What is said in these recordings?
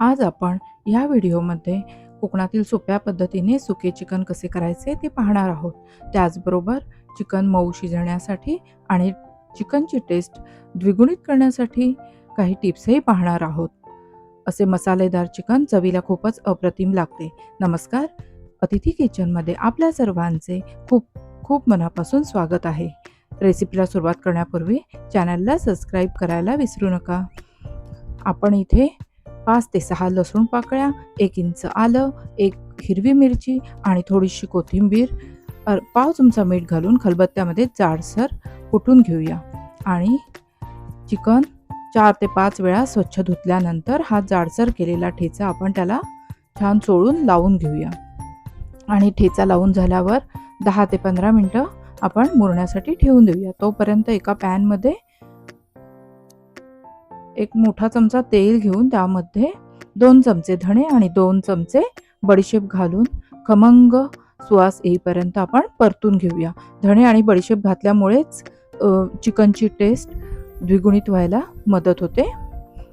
आज आपण या व्हिडिओमध्ये कोकणातील सोप्या पद्धतीने सुके चिकन कसे करायचे ते पाहणार आहोत. त्याचबरोबर चिकन मऊ शिजण्यासाठी आणि चिकनची टेस्ट द्विगुणित करण्यासाठी काही टिप्सही पाहणार आहोत. असे मसालेदार चिकन चवीला खूपच अप्रतिम लागते. नमस्कार. अतिथी किचनमध्ये आपल्या सर्वांचे खूप खूप मनापासून स्वागत आहे. रेसिपीला सुरुवात करण्यापूर्वी चॅनलला सबस्क्राईब करायला विसरू नका. आपण इथे पाच ते सहा लसूण पाकळ्या एक इंच आलं एक हिरवी मिरची आणि थोडीशी कोथिंबीर. पाव चमचा मीठ घालून खलबत्त्यामध्ये जाडसर कुटून घेऊया. आणि चिकन चार ते पाच वेळा स्वच्छ धुतल्यानंतर हा जाडसर केलेला ठेचा आपण त्याला छान चोळून लावून घेऊया. आणि ठेचा लावून झाल्यावर दहा ते पंधरा मिनटं आपण मुरण्यासाठी ठेवून देऊया. तोपर्यंत एका पॅनमध्ये एक मोठा चमचा तेल घेऊन त्यामध्ये दोन चमचे धणे आणि दोन चमचे बडीशेप घालून खमंग सुवास येईपर्यंत आपण परतून घेऊया. धणे आणि बडीशेप घातल्यामुळेच चिकनची टेस्ट द्विगुणित व्हायला मदत होते.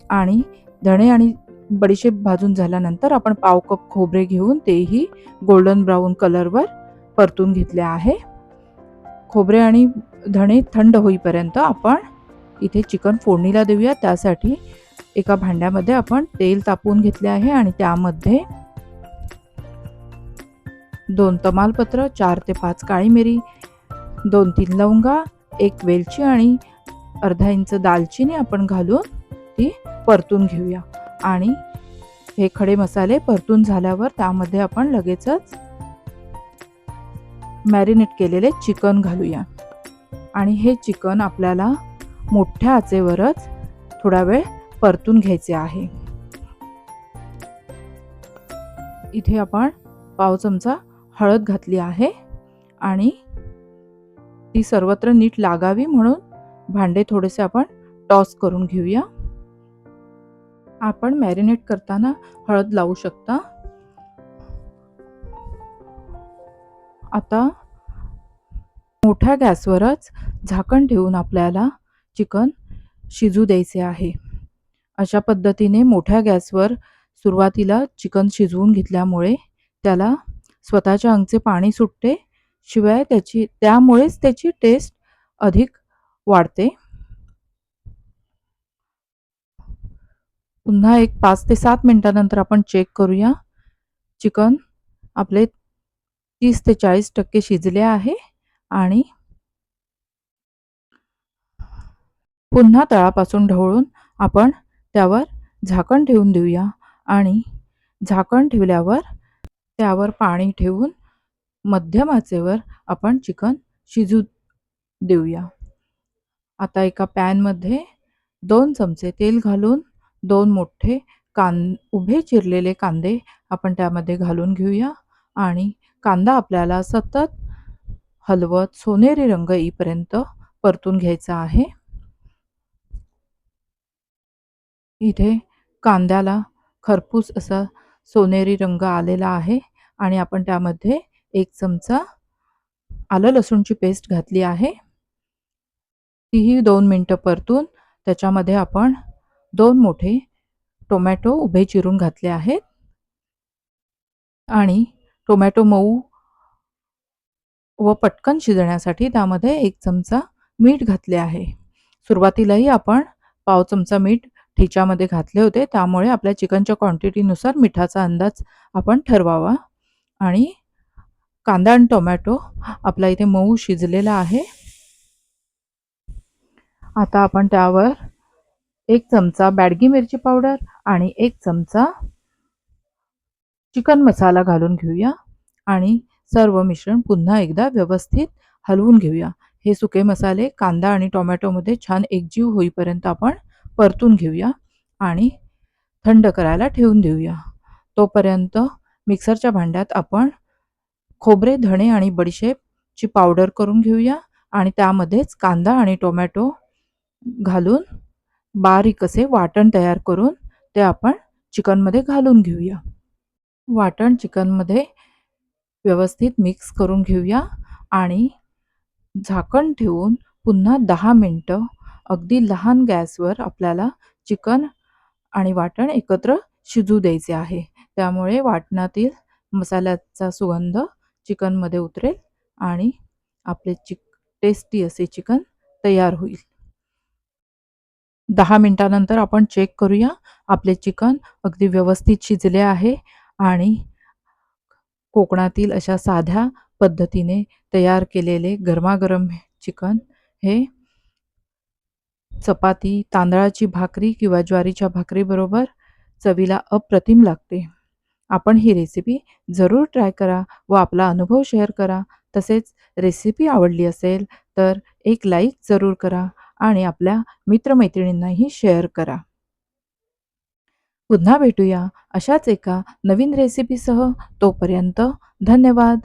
आणि धणे आणि बडीशेप भाजून झाल्यानंतर आपण पाव कप खोबरे घेऊन तेही गोल्डन ब्राऊन कलरवर परतून घेतले आहे. खोबरे आणि धणे थंड होईपर्यंत आपण इथे चिकन फोडणीला देऊया. त्यासाठी एका भांड्यामध्ये आपण तेल तापवून घेतले आहे आणि त्यामध्ये दोन तमालपत्र चार ते पाच काळी मिरी दोन तीन लवंगा एक वेलची आणि अर्धा इंच दालचिनी आपण घालून ती परतून घेऊया. आणि हे खडे मसाले परतून झाल्यावर त्यामध्ये आपण लगेचच मॅरिनेट केलेले चिकन घालूया. आणि हे चिकन आपल्याला मोठ्या आचेवरच थोडा वेळ परतून घ्यायचे आहे. इथे आपण पाव चमचा हळद घातली आहे आणि ती सर्वत्र नीट लागावी म्हणून भांडे थोडेसे आपण टॉस करून घेऊया. आपण मॅरिनेट करताना हळद लावू शकता. आता मोठ्या गॅसवरच झाकण ठेवून आपल्याला चिकन शिजू द्यायचे आहे. अशा पद्धतीने मोठ्या गॅसवर सुरुवातीला चिकन शिजवून घेतल्यामुळे त्याला स्वतःच्या अंगचे पाणी सुटते शिवाय त्याची त्यामुळेच त्याची टेस्ट अधिक वाढते. पुन्हा एक पाच ते सात मिनटानंतर आपण चेक करूया. चिकन आपले तीस ते चाळीस टक्के शिजले आहे आणि पुन्हा तळापासून ढवळून आपण त्यावर झाकण ठेवून देऊया. आणि झाकण ठेवल्यावर त्यावर पाणी ठेवून मध्यम आचेवर आपण चिकन शिजू देऊया. आता एका पॅनमध्ये दोन चमचे तेल घालून दोन मोठे कां उभे चिरलेले कांदे आपण त्यामध्ये घालून घेऊया. आणि कांदा आपल्याला सतत हलवत सोनेरी रंग येईपर्यंत परतून घ्यायचा आहे. इथे कांद्याला खरपूस असा सोनेरी रंग आलेला आहे आणि आपण त्यामध्ये एक चमचा आलं लसूणची पेस्ट घातली आहे. तीही दोन मिनटं परतून त्याच्यामध्ये आपण दोन मोठे टोमॅटो उभे चिरून घातले आहेत. आणि टोमॅटो मऊ व पटकन शिजण्यासाठी त्यामध्ये एक चमचा मीठ घातले आहे. सुरुवातीलाही आपण पाव चमचा मीठ ठेच्यामध्ये घातले होते. त्यामुळे आपल्या चिकनच्या क्वांटिटीनुसार मिठाचा अंदाज आपण ठरवावा. आणि कांदा आणि टोमॅटो आपला इथे मऊ शिजलेला आहे. आता आपण त्यावर एक चमचा बॅडगी मिरची पावडर आणि एक चमचा चिकन मसाला घालून घेऊया. आणि सर्व मिश्रण पुन्हा एकदा व्यवस्थित हलवून घेऊया. हे सुके मसाले कांदा आणि टोमॅटोमध्ये छान एकजीव होईपर्यंत आपण परतून घेऊया आणि थंड करायला ठेवून देऊया. तोपर्यंत मिक्सरच्या भांड्यात आपण खोबरे धणे आणि बडीशेपची पावडर करून घेऊया आणि त्यामध्येच कांदा आणि टोमॅटो घालून बारीक असे वाटण तयार करून ते आपण चिकनमध्ये घालून घेऊया. वाटण चिकनमध्ये व्यवस्थित मिक्स करून घेऊया आणि झाकण ठेवून पुन्हा दहा मिनटं अगदी लहान गॅसवर आपल्याला चिकन आणि वाटण एकत्र शिजू द्यायचे आहे. त्यामुळे वाटणातील मसाल्याचा सुगंध चिकनमध्ये उतरेल आणि आपले चिक टेस्टी असे चिकन तयार होईल. दहा मिनटानंतर आपण चेक करूया आपले चिकन अगदी व्यवस्थित शिजले आहे आणि कोकणातील अशा साध्या पद्धतीने तयार केलेले गरमागरम चिकन हे चपाती तांदळाची भाकरी किंवा ज्वारीच्या भाकरीबरोबर चवीला अप्रतिम लागते. आपण ही रेसिपी जरूर ट्राय करा व आपला अनुभव शेअर करा. तसेच रेसिपी आवडली असेल तर एक लाईक जरूर करा आणि आपल्या मित्रमैत्रिणींनाही शेअर करा. पुन्हा भेटूया अशाच एका नवीन रेसिपीसह तोपर्यंत धन्यवाद.